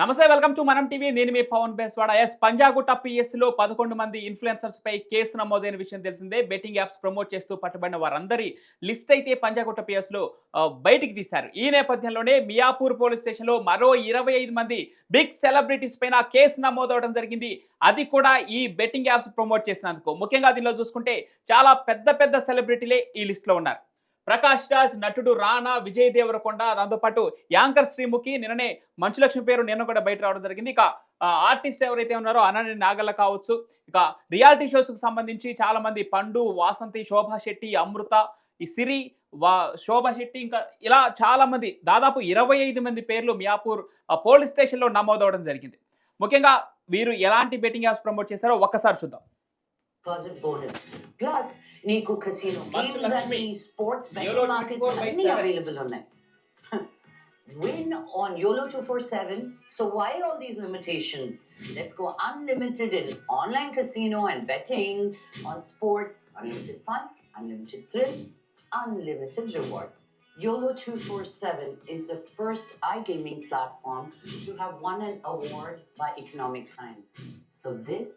నమస్తే welcome to మనం TV. నేను మీ పవన్ బేస్వాడ. ఎస్ పంజాగుట్ట పిఎస్లో పదకొండు మంది ఇన్ఫ్లుయెన్సర్స్ పై కేసు నమోదైన విషయం తెలిసిందే. బెట్టింగ్ యాప్స్ ప్రమోట్ చేస్తూ పట్టుబడిన వారందరి లిస్ట్ అయితే పంజాగుట్ట పిఎస్లో బయటికి తీశారు. ఈ నేపథ్యంలోనే మియాపూర్ పోలీస్ స్టేషన్లో మరో ఇరవై ఐదు మంది బిగ్ సెలబ్రిటీస్ పైన కేసు నమోదవడం జరిగింది. అది కూడా ఈ బెట్టింగ్ యాప్స్ ప్రమోట్ చేసినందుకు. ముఖ్యంగా దీనిలో చూసుకుంటే చాలా పెద్ద పెద్ద సెలబ్రిటీలే ఈ లిస్ట్లో ఉన్నారు. ప్రకాష్ రాజ్ నటుడు రానా విజయ్ దేవరకొండ దాంతోపాటు యాంకర్ శ్రీముఖి నిన్ననే మంచులక్ష్మి పేరు నిన్న కూడా బయట రావడం జరిగింది. ఇక ఆర్టిస్ట్ ఎవరైతే ఉన్నారో అనని నాగల్ల కావచ్చు ఇక రియాలిటీ షోస్కు సంబంధించి చాలా మంది పండు వాసంతి శోభా శెట్టి అమృత ఈ సిరి వా శోభా శెట్టి ఇంకా ఇలా చాలా మంది దాదాపు ఇరవై ఐదు మంది పేర్లు మియాపూర్ ఆ, పోలీస్ స్టేషన్లో నమోదవడం జరిగింది. ముఖ్యంగా వీరు ఎలాంటి బెట్టింగ్ యాప్స్ ప్రమోట్ చేశారో ఒక్కసారి చూద్దాం. deposit bonus. Plus, నీకు casino Manchu games Lakshmi. and sports YOLO betting markets 24 by అన్ని 7. available ఉన్నాయి. Win on YOLO 247. So why all these limitations? Let's go unlimited in online casino and betting, on sports, unlimited fun, unlimited thrill, unlimited rewards. YOLO 247 is the first iGaming platform to have won an award by Economic Times. So this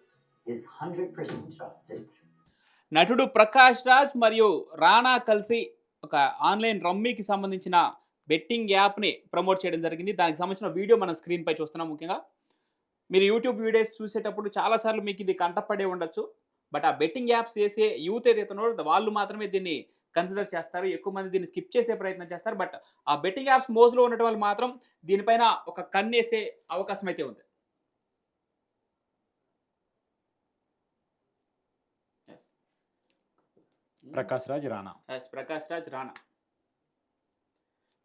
is 100% trusted. నటుడు ప్రకాష్ రాజ్ మరియు రానా కలిసి ఒక online రమ్మీకి సంబంధించిన betting యాప్ని promote చేయడం జరిగింది. దానికి సంబంధించిన వీడియో మనం స్క్రీన్పై చూస్తున్నాం ముఖ్యంగా. మీరు యూట్యూబ్ వీడియోస్ చూసేటప్పుడు చాలాసార్లు మీకు ఇది కంటపడే ఉండొచ్చు. బట్ ఆ బెట్టింగ్ యాప్స్ చేసే యూత్ ఏదైతే వాళ్ళు మాత్రమే దీన్ని కన్సిడర్ చేస్తారు. ఎక్కువ మంది దీన్ని స్కిప్ చేసే ప్రయత్నం చేస్తారు. బట్ ఆ బెట్టింగ్ యాప్స్ మోజులో ఉన్నటువంటి వాళ్ళు మాత్రం దీనిపైన ఒక కన్నేసే అవకాశం అయితే ఉంది. ప్రకాష్ రాజ్ రాణా. ప్రకాష్ రాజ్ రాణా.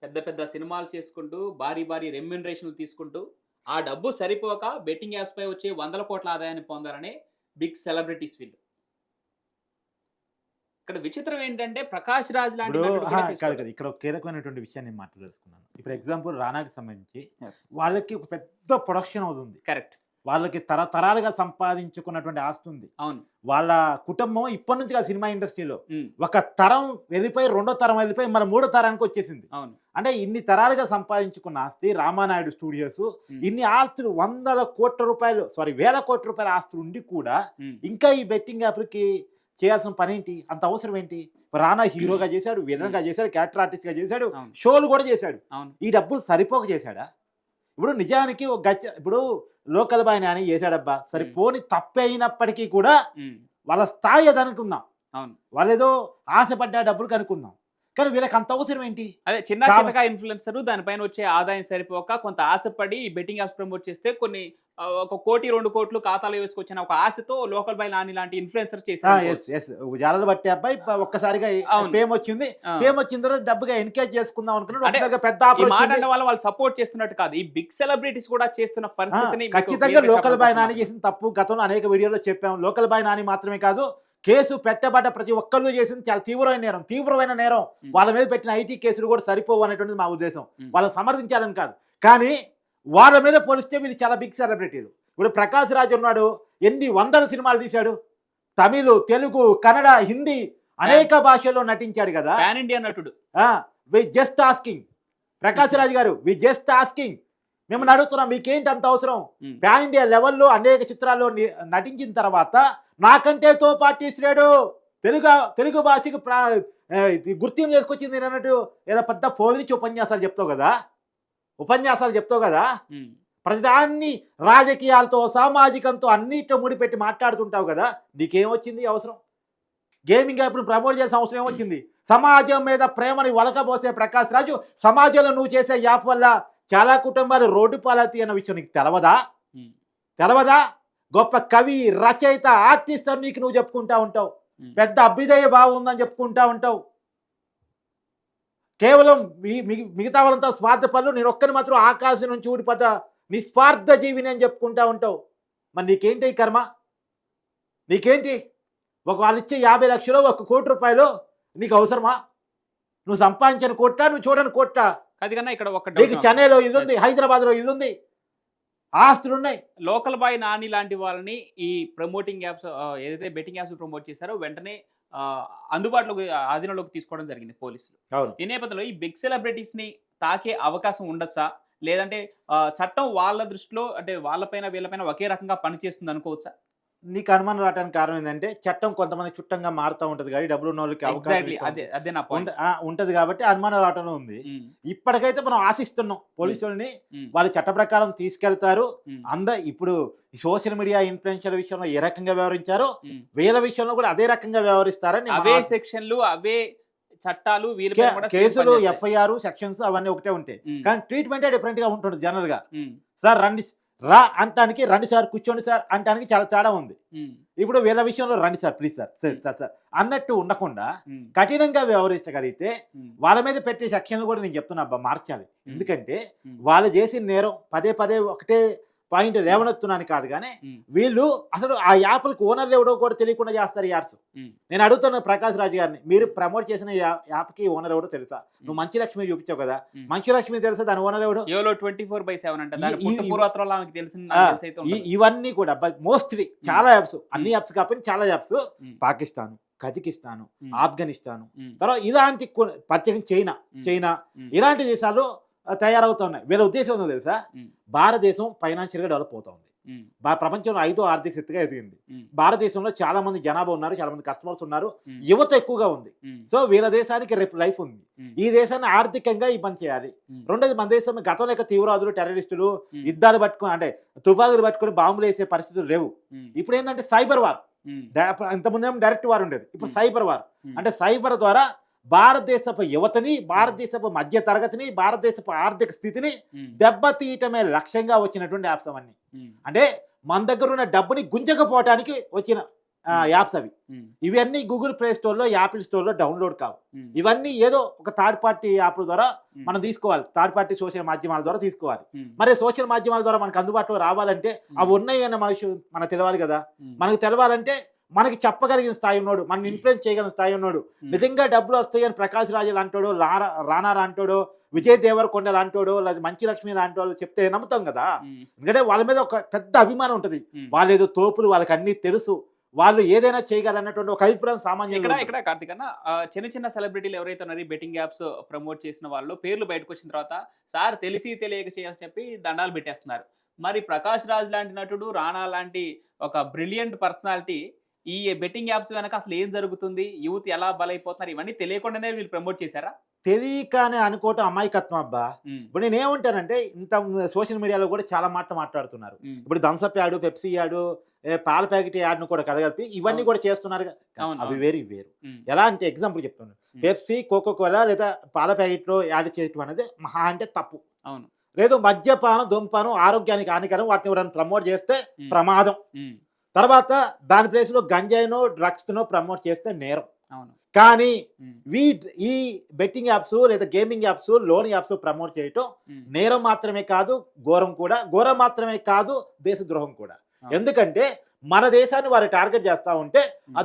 పెద్ద పెద్ద సినిమాలు చేసుకుంటూ భారీ భారీ రెమ్యునరేషన్లు తీసుకుంటూ ఆ డబ్బు సరిపోక బెట్టింగ్ యాప్స్ పై వచ్చే వందల కోట్ల ఆదాయాన్ని పొందారనే బిగ్ సెలబ్రిటీస్ వీళ్ళు. ఇక్కడ విచిత్రం ఏంటంటే ప్రకాష్ రాజ్ లాంటి కాదు. కదా ఇక్కడ ఒక కీలకమైనటువంటి విషయాన్ని నేను మాట్లాడేసుకున్నాను ఇప్పుడు ఎగ్జాంపుల్ రానాకి సంబంధించి. వాళ్ళకి ఒక పెద్ద ప్రొడక్షన్ అవుతుంది కరెక్ట్ వాళ్ళకి తరతరాలుగా సంపాదించుకున్నటువంటి ఆస్తి ఉంది. అవును. వాళ్ళ కుటుంబం ఇప్పటి నుంచి కాదు సినిమా ఇండస్ట్రీలో. ఒక తరం వెళ్ళిపోయి రెండో తరం వెళ్ళిపోయి మన మూడో తరానికి వచ్చేసింది. అవును. అంటే ఇన్ని తరాలుగా సంపాదించుకున్న ఆస్తి రామానాయుడు స్టూడియోస్ ఇన్ని ఆస్తులు వందల కోట్ల రూపాయలు సారీ వేల కోట్ల రూపాయల ఆస్తులు ఉండి కూడా ఇంకా ఈ బెట్టింగ్ యాప్లకి చేయాల్సిన పని ఏంటి? అంత అవసరం ఏంటి? రానా హీరోగా చేశాడు విలన్గా చేశాడు క్యారెక్టర్ ఆర్టిస్ట్గా చేశాడు షోలు కూడా చేశాడు. ఈ డబ్బులు సరిపోక చేశాడా? ఇప్పుడు నిజానికి ఒక గచ్చ ఇప్పుడు లోకల్ బాయ్ నాని చేశాడబ్బా. సరిపోని తప్పే అయినప్పటికీ కూడా వాళ్ళ స్థాయి అది అనుకుందాం అవును. వాళ్ళేదో ఆశపడ్డ డబ్బులు కనుక్కుందాం. కానీ వీళ్ళకి అంత అవసరం ఏంటి? అదే చిన్న చిన్నగా ఇన్ఫ్లుయెన్సర్ దానిపైన వచ్చే ఆదాయం సరిపోక కొంత ఆశపడి ఈ బెట్టింగ్ యాప్స్ ప్రమోట్ చేస్తే కొన్ని ఒక కోటి రెండు కోట్లు ఖాతాలో వేసుకొచ్చిన ఒక ఆశతో లోకల్ బై నాని లాంటి ఇన్ఫ్లుయెన్సర్ చేశారు. జాలలు బట్టి అబ్బాయి ఒక్కసారిగా. ఫేమ్ వచ్చింది. ఫేమ్ వచ్చిన తర్వాత డబ్బుగా ఎన్కేజ్ చేసుకుందాం అనుకున్నాడు. పెద్ద ఈ ఆఫర్ మాట వచ్చింది. అంటే వాళ్ళు సపోర్ట్ చేస్తున్నట్టు కాదు. ఈ బిగ్ సెలబ్రిటీస్ కూడా చేస్తున్న పరిస్థితిని ఖచ్చితంగా లోకల్ బాయ్ నాని చేసిన తప్పు గతంలో అనేక వీడియోలో చెప్పాం లోకల్ బాయ్ నాని మాత్రమే కాదు. కేసు పెట్టబడ్డ ప్రతి ఒక్కళ్ళు చేసింది చాలా తీవ్రమైన నేరం. తీవ్రమైన నేరం. వాళ్ళ మీద పెట్టిన ఐటీ కేసులు కూడా సరిపోవు అనేటువంటిది మా ఉద్దేశం. వాళ్ళని సమర్థించాలని కాదు. కానీ వాళ్ళ మీద పోలిస్తే వీళ్ళు చాలా బిగ్ సెలబ్రిటీలు ఇప్పుడు ప్రకాష్ రాజ్ ఉన్నాడు ఎన్ని వందల సినిమాలు తీశాడు? తమిళ్ తెలుగు కన్నడ హిందీ అనేక భాషల్లో నటించాడు కదా. నటుడు. We just asking Prakash Raj గారు వి జస్ట్ ఆస్కింగ్ మిమ్మల్ని అడుగుతున్నాం మీకేంటి అంత అవసరం. పాన్ ఇండియా లెవెల్లో అనేక చిత్రాల్లో నటించిన తర్వాత నాకంటే తోపు ఆర్టిస్ట్ లేడు తెలుగు తెలుగు భాషకు గుర్తింపు చేసుకొచ్చింది నేను అన్నట్టు ఏదో పెద్ద పోదిరించి ఉపన్యాసాలు చెప్తావు కదా? ఉపన్యాసాలు చెప్తావు కదా. ప్రతిదాన్ని రాజకీయాలతో సామాజికంతో అన్నిటితో ముడిపెట్టి మాట్లాడుతుంటావు కదా? నీకేం వచ్చింది ఈ అవసరం? గేమింగ్ యాప్ను ప్రమోట్ చేసిన అవసరం ఏమొచ్చింది సమాజం మీద ప్రేమని వలకబోసే ప్రకాష్ రాజు సమాజంలో నువ్వు చేసే యాప్ వల్ల చాలా కుటుంబాలు రోడ్డు పాలవుతాయి అన్న విషయం నీకు తెలవదా. తెలవదా? గొప్ప కవి రచయిత ఆర్టిస్ట్ అని నీకు నువ్వు చెప్పుకుంటా ఉంటావు. పెద్ద అభ్యుదయ భావం ఉందని చెప్పుకుంటా ఉంటావు. కేవలం మిగతా వాళ్ళంతా స్వార్థ పనులు నేను ఒక్కని మాత్రం ఆకాశం నుంచి ఊడిపడ్డ నిస్వార్థ జీవిని అని చెప్పుకుంటా ఉంటావు. మరి నీకేంటి కర్మ? నీకేంటి? ఒక వాళ్ళు ఇచ్చే యాభై లక్షలు ఒక కోటి రూపాయలు నీకు అవసరమా? నువ్వు సంపాదించిన కోట నువ్వు చూడని కోట అది కన్నా ఇక్కడ ఒక నీకు చెన్నైలో ఇల్లుంది హైదరాబాద్లో ఇల్లుంది. ఆస్తులు ఉన్నాయి లోకల్ బాయ్ నాని లాంటి వాళ్ళని ఈ ప్రమోటింగ్ యాప్స్ ఏదైతే బెట్టింగ్ యాప్స్ ప్రమోట్ చేశారో వెంటనే అందుబాటులోకి ఆధీనంలోకి తీసుకోవడం జరిగింది పోలీసులు. ఈ నేపథ్యంలో ఈ బిగ్ సెలబ్రిటీస్ని తాకే అవకాశం ఉండొచ్చా? లేదంటే చట్టం వాళ్ళ దృష్టిలో అంటే వాళ్ళపైన వీళ్ళపైన ఒకే రకంగా పనిచేస్తుంది అనుకోవచ్చా? నీకు అనుమానం రావడానికి కారణం ఏంటంటే చట్టం కొంతమంది చుట్టంగా మారుతూ ఉంటది కానీ డబ్బులు ఉన్న వాళ్ళకి అవకాశం ఉంటది. కాబట్టి అనుమానం రావటంలో ఉంది. ఇప్పటికైతే మనం ఆశిస్తున్నాం పోలీసుల్ని. వాళ్ళు చట్ట ప్రకారం తీసుకెళ్తారు. అంద ఇప్పుడు సోషల్ మీడియా ఇన్ఫ్లుయెన్షియల్ విషయంలో ఏ రకంగా వ్యవహరించారో వీళ్ళ విషయంలో కూడా అదే రకంగా వ్యవహరిస్తారని అవే సెక్షన్లు అవే చట్టాలు కేసులు. ఎఫ్ఐఆర్ సెక్షన్స్ అవన్నీ ఒకటే ఉంటాయి. కానీ ట్రీట్మెంటే డిఫరెంట్గా ఉంటుంది జనరల్గా సార్ రండి రా అంటానికి రండి సార్ కూర్చోండి సార్ అంటానికి చాలా తేడా ఉంది. ఇప్పుడు వీళ్ళ విషయంలో రండి sir please sir sir sir sir. అన్నట్టు ఉండకుండా కఠినంగా వ్యవహరించగలిగితే వాళ్ళ మీద పెట్టే సెక్షన్లు కూడా నేను చెప్తున్నా అబ్బా మార్చాలి. ఎందుకంటే వాళ్ళు చేసిన నేరం పదే పదే ఒకటే పాయింట్ లేవనెత్తున్నాను కాదు కానీ వీళ్ళు అసలు ఆ యాప్లకు ఓనర్లు ఎవడో కూడా తెలియకుండా చేస్తారు ఈ యాడ్స్. నేను అడుగుతున్న ప్రకాష్ రాజు గారిని మీరు ప్రమోట్ చేసిన యాప్కి ఓనర్ ఎవడో తెలుసా? నువ్వు మంచి లక్ష్మి చూపించావు కదా. మంచి లక్ష్మి తెలుసా? దాని ఓనర్ ఎవడు? ట్వంటీ ఫోర్ బై సెవెన్ అంటే. ఇవన్నీ కూడా మోస్ట్లీ చాలా యాప్స్ అన్ని యాప్స్ కాకపోయినా చాలా యాప్స్. పాకిస్తాన్ కజకిస్తాన్ ఆఫ్ఘనిస్తాన్. తర్వాత ఇలాంటి కొ- ప్రత్యేకంగా చైనా చైనా ఇలాంటి దేశాలు ఆ, తయారవుతున్నాయి. వీళ్ళ ఉద్దేశం ఏందో తెలుసా? భారతదేశం ఫైనాన్షియల్గా డెవలప్ అవుతుంది. ప్రపంచంలో ఐదో ఆర్థిక శక్తిగా ఎదిగింది. భారతదేశంలో చాలా మంది జనాభా ఉన్నారు చాలా మంది కస్టమర్స్ ఉన్నారు. యువత ఎక్కువగా ఉంది. సో వీళ్ళ దేశానికి రేపు లైఫ్ ఉంది. ఈ దేశాన్ని ఆర్థికంగా ఈ పని చేయాలి. రెండోది మన దేశం గతంలో యొక్క తీవ్రవాదులు టెర్రరిస్టులు యుద్ధాలు పట్టుకుని అంటే తుపాకులు పట్టుకుని బాంబులు వేసే పరిస్థితులు లేవు. ఇప్పుడు ఏంటంటే సైబర్ వార్. ఇంతకుముందేమో డైరెక్ట్ వార్ ఉండేది. ఇప్పుడు. Cyber war. అంటే సైబర్ ద్వారా భారతదేశపు యువతని భారతదేశపు మధ్య తరగతిని భారతదేశపు ఆర్థిక స్థితిని దెబ్బతీయటమే లక్ష్యంగా వచ్చినటువంటి యాప్స్ అవన్నీ. అంటే మన దగ్గర ఉన్న డబ్బుని గుంజకపోవటానికి వచ్చిన యాప్స్ అవి. ఇవన్నీ గూగుల్ ప్లే స్టోర్లో యాపిల్ స్టోర్లో డౌన్లోడ్ కావు. ఇవన్నీ ఏదో ఒక థర్డ్ పార్టీ యాప్ల ద్వారా మనం తీసుకోవాలి. థర్డ్ పార్టీ సోషల్ మాధ్యమాల ద్వారా తీసుకోవాలి. మరి సోషల్ మాధ్యమాల ద్వారా మనకు అందుబాటులో రావాలంటే అవి ఉన్నాయి అన్న మనిషి మనకు తెలవాలి కదా. మనకు తెలవాలంటే మనకి చెప్పగలిగిన స్థాయి ఉన్నాడు మనం ఇన్ఫ్లుయెన్స్ చేయగలిగిన స్థాయి ఉన్నాడు. ఉమ్, నిజంగా డబ్బులు వస్తాయి అని ప్రకాష్ రాజు లాంటోడు లారా రానా లాంటోడు విజయ్ దేవరకొండ లాంటోడు లేదా మంచి లక్ష్మి లాంటి వాళ్ళు చెప్తే నమ్ముతాం కదా. ఉమ్, ఎందుకంటే వాళ్ళ మీద ఒక పెద్ద అభిమానం ఉంటుంది. వాళ్ళు ఏదో తోపులు వాళ్ళకి అన్ని తెలుసు. వాళ్ళు ఏదైనా చేయగలన్నటువంటి ఒక అభిప్రాయం సామాన్యంగా ఇక్కడ. ఇక్కడ కార్తిక్ అన్న చిన్న చిన్న సెలబ్రిటీలు ఎవరైతే ఉన్నారో బెట్టింగ్ యాప్స్ ప్రమోట్ చేసిన వాళ్ళు పేర్లు బయటకు వచ్చిన తర్వాత సార్ తెలిసి తెలియక చేయని చెప్పి దండాలు పెట్టేస్తున్నారు. మరి ప్రకాష్ రాజ్ లాంటి నటుడు రాణా లాంటి ఒక బ్రిలియంట్ పర్సనాలిటీ ఈ బెట్టింగ్ యాప్స్ వెనక అసలు ఏం జరుగుతుంది? యూత్ ఎలా బలైపోతున్నారు? ఇవన్నీ తెలియకుండానే వీళ్ళు ప్రమోట్ చేశారా? తెలియకనే అనుకోవటం అమాయకత్వం అబ్బా. ఇప్పుడు నేను ఏమంటానంటే ఇంత సోషల్ మీడియాలో కూడా చాలా మాటలు మాట్లాడుతున్నారు. ఇప్పుడు Thums Up ad Pepsi ad పాల ప్యాకెట్ యాడ్ను కూడా కలగలిపి ఇవన్నీ. కూడా చేస్తున్నారు అవి. వేరు ఇవి వేరు. ఎలా అంటే ఎగ్జాంపుల్ చెప్తాను. పెప్సీ కోకో కోలా లేదా పాల ప్యాకెట్లో యాడ్ చేయటం అనేది మహా అంటే తప్పు. అవును. లేదు మద్యపానం ధూమపానం ఆరోగ్యానికి హానికరం వాటిని ఎవరైనా ప్రమోట్ చేస్తే ప్రమాదం. తర్వాత దాని ప్లేస్లో గంజాయినో డ్రగ్స్నో ప్రమోట్ చేస్తే నేరం. అవును. కానీ వీ ఈ బెట్టింగ్ యాప్స్ లేదా gaming apps loan apps promote చేయటం నేరం మాత్రమే కాదు ఘోరం కూడా. ఘోరం మాత్రమే కాదు దేశద్రోహం కూడా. ఎందుకంటే మన దేశాన్ని వారు టార్గెట్ చేస్తా ఉంటే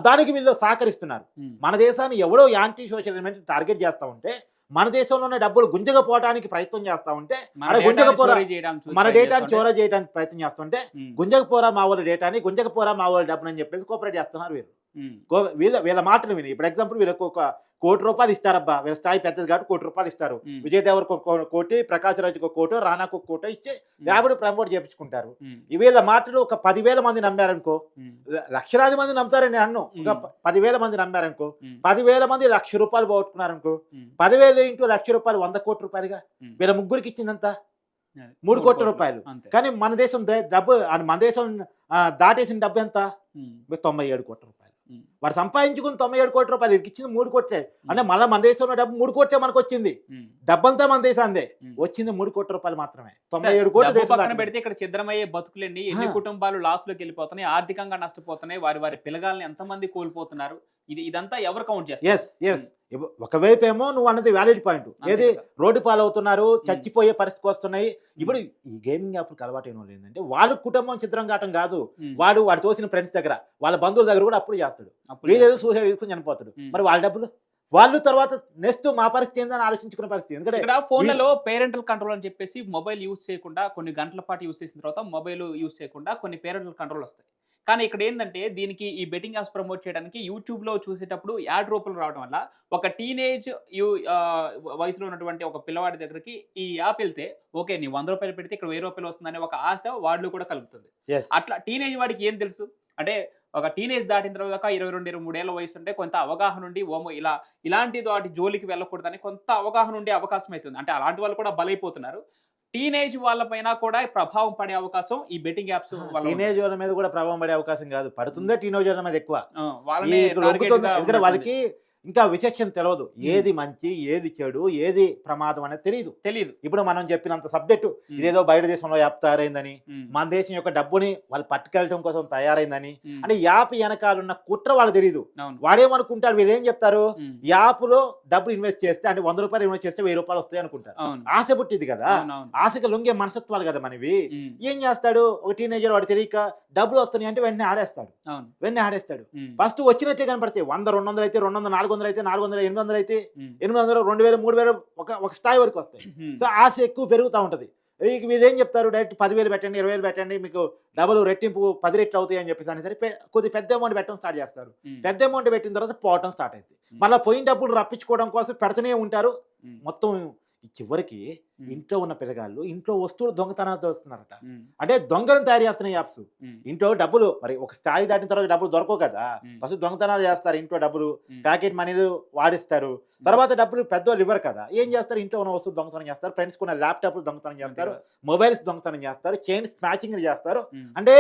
దానికి వీళ్ళు సహకరిస్తున్నారు. మన దేశాన్ని ఎవడో యాంటీ సోషల్ ఎలిమెంట్ టార్గెట్ చేస్తా ఉంటే మన దేశంలో ఉన్న డబ్బులు గుంజకపోవడానికి ప్రయత్నం చేస్తా ఉంటే గుంజకపోరా మన డేటాని చోరా చేయడానికి ప్రయత్నం చేస్తుంటే గుంజకపోరా మా వాళ్ళ డేటాని గుంజకపోరా మా వాళ్ళ డబ్బుని అని చెప్పేసి కోఆపరేట్ చేస్తున్నారు కో- వీళ్ళ వీళ్ళ మాటలు విని. ఇప్పుడు ఎగ్జాంపుల్ వీళ్ళకి ఒక కోటి రూపాయలు ఇస్తారబ్బా. వీళ్ళ స్థాయి పెద్దది కాబట్టి కోటి రూపాయలు ఇస్తారు. విజయ్ ఒక కోటి ప్రకాశ్ రాజుకు ఒక కోటి రానాకు ఒక కోటి ఇచ్చి యాభై ప్రమోట్ ఈ వీళ్ళ మాటలు ఒక పదివేల మంది నమ్మారనుకో లక్షలాది మంది నమ్ముతారని నేను అన్ను. ప- పదివేల మంది నమ్మారనుకో పదివేల మంది లక్ష రూపాయలు పోగొట్టుకున్నారనుకో పదివేలు ఇంటూ లక్ష రూపాయలు వంద కోట్ల రూపాయలుగా. వీళ్ళ ముగ్గురికి ఇచ్చిందంత? మూడు కోట్ల రూపాయలు. కానీ మన దేశం డబ్బు మన దేశం దాటేసిన డబ్బు ఎంత? తొంభై ఏడు కోట్ల రూపాయలు. వాడు సంపాదించుకుని తొంభై ఏడు కోట్ల రూపాయలు ఇచ్చింది మూడు కోట్లే అంటే మళ్ళీ మన దేశంలో డబ్బు మూడు కోట్లే మనకు వచ్చింది. డబ్బంతా మన దేశాందే. వచ్చింది మూడు కోట్ల రూపాయలు మాత్రమే తొంభై ఏడు కోట్ల దేశం పక్కన. పెడితే ఇక్కడ ఛిద్రమయ్యే బతుకులండి ఎన్ని. కుటుంబాలు లాస్లోకి వెళ్ళిపోతున్నాయి ఆర్థికంగా నష్టపోతున్నాయి వారి వారి పిల్లగాల్ని ఎంతమంది కోల్పోతున్నారు ఇది ఇదంతా ఎవరు కౌంట్ చేస్తారు ఎస్ ఎస్ ఒకవైపు ఏమో నువ్వు అన్నది వ్యాలిడ్ పాయింట్ ఏది. రోడ్డు పాలవుతున్నారు చచ్చిపోయే పరిస్థితికి వస్తున్నాయి. ఇప్పుడు ఈ గేమింగ్ యాప్లకు అలవాటు అయిన ఏంటంటే వాళ్ళ కుటుంబం చిత్రం కావటం కాదు. వాడు వాడు తోసిన ఫ్రెండ్స్ దగ్గర వాళ్ళ బంధువుల దగ్గర కూడా అప్పుడు చేస్తాడు. అప్పుడు వీళ్ళు ఏదో సూసైడ్ చేసుకుని చనిపోతాడు. మరి వాళ్ళ డబ్బులు? వాళ్ళు తర్వాత నెక్స్ట్ మా పరిస్థితి ఏందని ఆలోచించుకునే పరిస్థితి. ఎందుకంటే ఇక్కడ ఫోన్లలో పేరెంటల్ కంట్రోల్ అని చెప్పేసి మొబైల్ యూజ్ చేయకుండా కొన్ని గంటల పాటు యూజ్ చేసిన తర్వాత మొబైల్ యూజ్ చేయకుండా కొన్ని పేరెంటల్ కంట్రోల్ వస్తాయి. కానీ ఇక్కడ ఏంటంటే దీనికి ఈ బెట్టింగ్ యాప్స్ ప్రమోట్ చేయడానికి యూట్యూబ్లో చూసేటప్పుడు యాడ్ రూపంలో రావడం వల్ల ఒక టీనేజ్ యూ వయసులో ఉన్నటువంటి ఒక పిల్లవాడి దగ్గరికి ఈ యాప్ వెళ్తే ఓకే నీ వంద రూపాయలు పెడితే ఇక్కడ వెయ్యి రూపాయలు వస్తుందనే ఒక ఆశ వాళ్ళు కూడా కలుగుతుంది. అట్లా టీనేజ్ వాడికి ఏం తెలుసు? అంటే ఒక టీనేజ్ దాటిన తర్వాత ఇరవై రెండు ఇరవై మూడేళ్ళ వయసు ఉంటే కొంత అవగాహన ఉండి ఓమో ఇలా ఇలాంటి వాటి జోలికి వెళ్ళకూడదని కొంత అవగాహన ఉండే అవకాశం అవుతుంది అంటే అలాంటి వాళ్ళు కూడా బలైపోతున్నారు. టీనేజ్ వాళ్ళపైన కూడా ప్రభావం పడే అవకాశం ఈ బెట్టింగ్ యాప్స్. టీనేజ్ వాళ్ళ మీద కూడా ప్రభావం పడే అవకాశం కాదు పడుతుందో టీనేజ్ వాళ్ళ మీద ఎక్కువ. వాళ్ళకి ఇంకా విచక్షణ తెలియదు ఏది మంచి ఏది చెడు ఏది ప్రమాదం అనేది తెలియదు తెలీదు. ఇప్పుడు మనం చెప్పినంత సబ్జెక్టు ఇదేదో బయట దేశంలో యాప్ తయారైందని మన దేశం యొక్క డబ్బుని వాళ్ళు పట్టుకెళ్ళటం కోసం తయారైందని అంటే యాప్ వెనకాలన్న కుట్ర వాళ్ళు తెలియదు అవును. వాడేమనుకుంటాడు వీళ్ళు ఏం చెప్తారు? ఉమ్, యాప్లో డబ్బులు ఇన్వెస్ట్ చేస్తే అంటే వంద రూపాయలు ఇన్వెస్ట్ చేస్తే వెయ్యి రూపాయలు వస్తాయి అనుకుంటారు. ఆశ పుట్టింది కదా? ఆశకి లొంగే మనసత్వాలు కదా మనవి? ఏం చేస్తాడు? ఒక టీనేజర్ వాడు తెలియక డబ్బులు వస్తున్నాయి అంటే వెంటనే ఆడేస్తాడు. వెంటనే ఆడేస్తాడు. ఫస్ట్ వచ్చినట్టే కనపడతాయి. వంద రెండు వందలు అయితే రెండు వందలు నాలుగు వందలు అయితే నాలుగు వందలు ఎనిమిది వందలు అయితే ఎనిమిది వందలు రెండు వేలు మూడు వేలు ఒక ఒక స్థాయి వరకు వస్తాయి. సో ఆశ ఎక్కువ పెరుగుతూ ఉంటుంది. ఇక వీళ్ళు ఏం చెప్తారు? డైరెక్ట్ పదివేలు పెట్టండి ఇరవై వేలు పెట్టండి మీకు డబుల్ రెట్టింపు పది రెట్లు అవుతాయి అని చెప్పేసి అని సరే కొద్ది పెద్ద అమౌంట్ పెట్టడం స్టార్ట్ చేస్తారు. పెద్ద అమౌంట్ పెట్టిన తర్వాత పోవటం స్టార్ట్ అవుతుంది మళ్ళీ పోయిన డబ్బులు రప్పించుకోవడం కోసం పెడుతూనే ఉంటారు. మొత్తం చివరికి ఇంట్లో ఉన్న పిల్లగాళ్ళు ఇంట్లో వస్తువులు దొంగతనాలతో వస్తున్నారట అంటే దొంగలను తయారు చేస్తున్నాయి యాప్స్. ఇంట్లో డబ్బులు మరి ఒక స్థాయి దాటిన తర్వాత డబ్బులు దొరకవు కదా. ఫస్ట్ దొంగతనాలు చేస్తారు ఇంట్లో డబ్బులు ప్యాకెట్ మనీలు వాడిస్తారు. తర్వాత డబ్బులు పెద్దవాళ్ళు ఇవ్వరు కదా. ఏం చేస్తారు? ఇంట్లో ఉన్న వస్తువులు దొంగతనం చేస్తారు ఫ్రెండ్స్ కొన్న ల్యాప్టాప్లు దొంగతనం చేస్తారు మొబైల్స్ దొంగతనం చేస్తారు చైన్ స్మాచింగ్ చేస్తారు. అంటే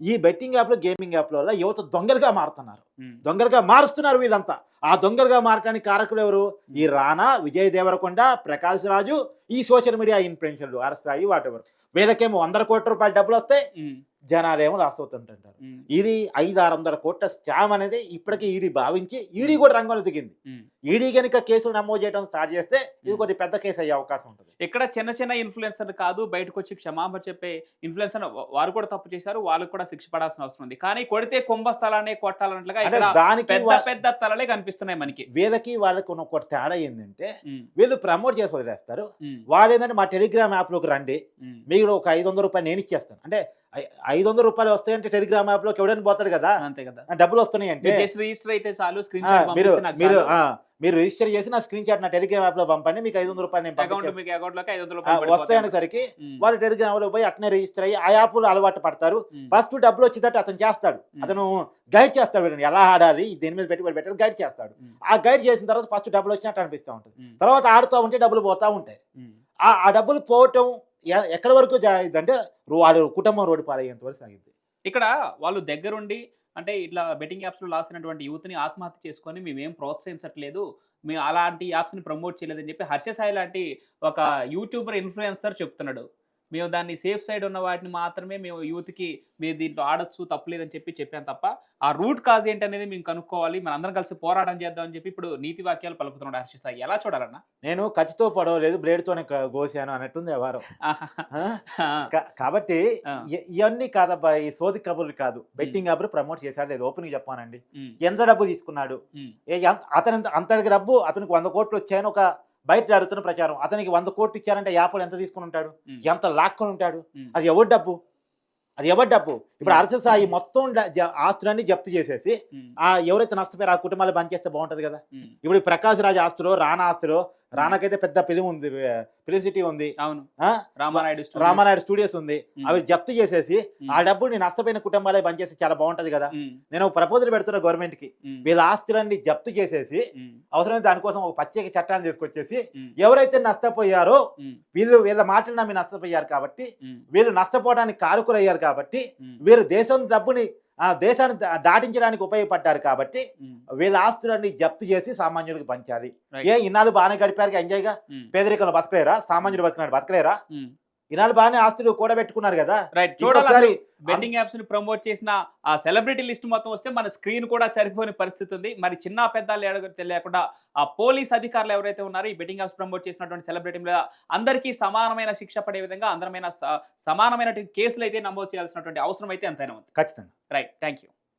ఈ బెట్టింగ్ యాప్లు గేమింగ్ యాప్ల వల్ల యువత దొంగలుగా మారుతున్నారు. దొంగలుగా మారుస్తున్నారు వీళ్ళంతా. ఆ దొంగలుగా మారటానికి కారకులు ఎవరు? ఈ రానా విజయ్ దేవరకొండ ప్రకాష్ రాజు ఈ సోషల్ మీడియా ఇన్ఫ్లుయెన్షర్లు అరసాయి వాటెవర్. వీళ్ళకేమో వందల కోట్ల రూపాయల డబ్బులు వస్తాయి జనాలేమో లాస్ అవుతుంటుంటారు ఇది ఐదు ఆరు వందల కోట్ల స్కామ్ అనేది ఇప్పటికీ ఈడీ భావించి ఈడీ కూడా రంగంలో దిగింది. ఈడీ కనుక కేసులు నమోదు చేయడం స్టార్ట్ చేస్తే ఇది. కొద్ది పెద్ద కేసు అయ్యే అవకాశం ఉంటుంది. ఇక్కడ చిన్న చిన్న ఇన్ఫ్లుయెన్సర్ కాదు బయటకు వచ్చి క్షమాపణ చెప్పే ఇన్ఫ్లుయెన్సర్ వారు కూడా తప్పు చేశారు వాళ్ళకు కూడా శిక్ష పడాల్సిన అవసరం ఉంది. కానీ కొడితే కుంభ స్థలాన్ని కొట్టాలన్నట్లుగా దానికి పెద్ద పెద్ద తలలే కనిపిస్తున్నాయి మనకి. వీళ్ళకి వాళ్ళకి ఒక తేడా ఏంటంటే వీళ్ళు ప్రమోట్ చేసి వదిలేస్తారు. వాళ్ళు ఏంటంటే మా టెలిగ్రామ్ యాప్లోకి రండి. ఉమ్. మీరు ఒక ఐదు వందల రూపాయలు నేను ఇచ్చేస్తాను. అంటే ఐదు వందల రూపాయలు వస్తాయంటే టెలిగ్రామ్ యాప్లోకి ఎవడైనా పోతాడు కదా? అంతే కదా. డబ్బులు వస్తున్నాయి అంటే రిజిస్టర్ అయితే చాలు స్క్రీన్ మీరు మీరు మీరు రిజిస్టర్ చేసి నా స్క్రీన్ షాట్ నా టెలిగ్రామ్ యాప్లో పంపండి మీకు ఐదు వందల రూపాయలు లోకి. వస్తాయనేసరికి ఉమ్, వాళ్ళు టెలిగ్రామ్లో పోయి అట్నే రిజిస్టర్ అయ్యి ఆ యాప్లు అలవాటు పడతారు. ఫస్ట్ డబ్బులు వచ్చేటట్టు అతను చేస్తాడు. అతను గైడ్ చేస్తాడు వీళ్ళని ఎలా ఆడాలి దేని మీద పెట్టుబడి పెట్టాలి గైడ్ చేస్తాడు. ఆ గైడ్ చేసిన తర్వాత ఫస్ట్ డబ్బులు వచ్చినట్టు అనిపిస్తూ ఉంటుంది. తర్వాత ఆడుతూ ఉంటే డబ్బులు పోతా ఉంటాయి. ఆ ఆ డబ్బులు పోవటం ఎక్కడి వరకు అంటే వాడు కుటుంబం రోడ్డు పాలయ్యేంత వరకు సాగింది. ఇక్కడ వాళ్ళు దగ్గరుండి అంటే ఇట్లా బెట్టింగ్ యాప్స్లో లాస్ అయినటువంటి యూత్ని ఆత్మహత్య చేసుకొని మేమేం ప్రోత్సహించట్లేదు మేము అలాంటి యాప్స్ని ప్రమోట్ చేయలేదని చెప్పి హర్ష సాయి లాంటి ఒక యూట్యూబర్ ఇన్ఫ్లుయెన్సర్ చెప్తున్నాడు. మేము దాన్ని సేఫ్ సైడ్ ఉన్న వాటిని మాత్రమే మేము యూత్కి మీరు దీంట్లో ఆడొచ్చు తప్పలేదని చెప్పి చెప్పాను తప్ప ఆ రూట్ కాజ్ ఏంటి అనేది మేము కనుక్కోవాలి మన అందరం కలిసి పోరాటం చేద్దాం అని చెప్పి ఇప్పుడు నీతి వాక్యాలు పలుకుతున్నాడు హర్ష సాయి. ఎలా చూడాలన్నా? నేను ఖర్చుతో పడవలేదు బ్లేడ్తోనే కోసాను అన్నట్టుంది వ్యవహారం కాబట్టి ఇవన్నీ కాదబ్బా ఈ సోది కబుర్లు కాదు. బెట్టింగ్ యాప్ ప్రమోట్ చేశాడు లేదు ఓపెన్ చెప్పానండి. ఎంత డబ్బు తీసుకున్నాడు? అతను అంతటికి డబ్బు అతనికి వంద కోట్లు వచ్చాయని ఒక బయట జరుగుతున్న ప్రచారం. అతనికి వంద కోట్లు ఇచ్చారంటే యాప్లు ఎంత తీసుకుని ఉంటాడు? ఎంత లాక్కొని ఉంటాడు? అది ఎవరి డబ్బు? అది ఎవరి డబ్బు? ఇప్పుడు ఉమ్. అరస సాయి మొత్తం ఆస్తులన్నీ జప్తు చేసేసి ఆ ఎవరైతే నష్టపోయారో ఆ కుటుంబాలు పనిచేస్తే బాగుంటది కదా? ఇప్పుడు ఈ ప్రకాష్ రాజ్ ఆస్తులో రానా ఆస్తులో రానాకైతే పెద్ద ఫిలిం ఉంది ఫిలిం సిటీ ఉంది. అవును? రామానాయుడు. రామానాయుడు స్టూడియోస్ ఉంది. అవి జప్తు చేసేసి ఆ డబ్బుని నష్టపోయిన కుటుంబాలే పనిచేసి చాలా బాగుంటది కదా. నేను ప్రపోజల్ పెడుతున్నా గవర్నమెంట్కి వీళ్ళ ఆస్తులన్నీ జప్తు చేసేసి అవసరమైన దానికోసం ఒక ప్రత్యేక చట్టాన్ని తీసుకొచ్చేసి ఎవరైతే నష్టపోయారో వీళ్ళు వీళ్ళ మాటలు నమ్మి నష్టపోయారు కాబట్టి వీళ్ళు నష్టపోవడానికి కారకులయ్యారు కాబట్టి వీరు దేశం డబ్బుని దేశాన్ని దాటించడానికి ఉపయోగపడ్డారు కాబట్టి వీళ్ళ ఆస్తులన్నీ జప్తు చేసి సామాన్యులకు పంచాలి. ఏ ఇన్నాళ్ళు బాగానే గడిపారు ఎంజాయ్గా పేదరికంలో బతకలేరా? సామాన్యుడు బతకలేరు? బతకలేరా ఇన్నాళ్ళు బాగానే ఆస్తులు కూడబెట్టుకున్నారు కదా. రైట్ చూడాలి బెట్టింగ్ యాప్స్ని ప్రమోట్ చేసిన ఆ సెలబ్రిటీ లిస్ట్ మొత్తం వస్తే మన స్క్రీన్ కూడా సరిపోని పరిస్థితి ఉంది. మరి చిన్న పెద్ద తెలియకుండా ఆ పోలీస్ అధికారులు ఎవరైతే ఉన్నారో ఈ బెట్టింగ్ యాప్స్ ప్రమోట్ చేసినటువంటి సెలబ్రిటీ మీద అందరికీ సమానమైన శిక్ష పడే విధంగా అందరమైన స- సమానమైనటువంటి కేసులు అయితే నమోదు చేయాల్సినటువంటి అవసరం అయితే ఎంతైనా ఉంది. ఖచ్చితంగా. Right thank you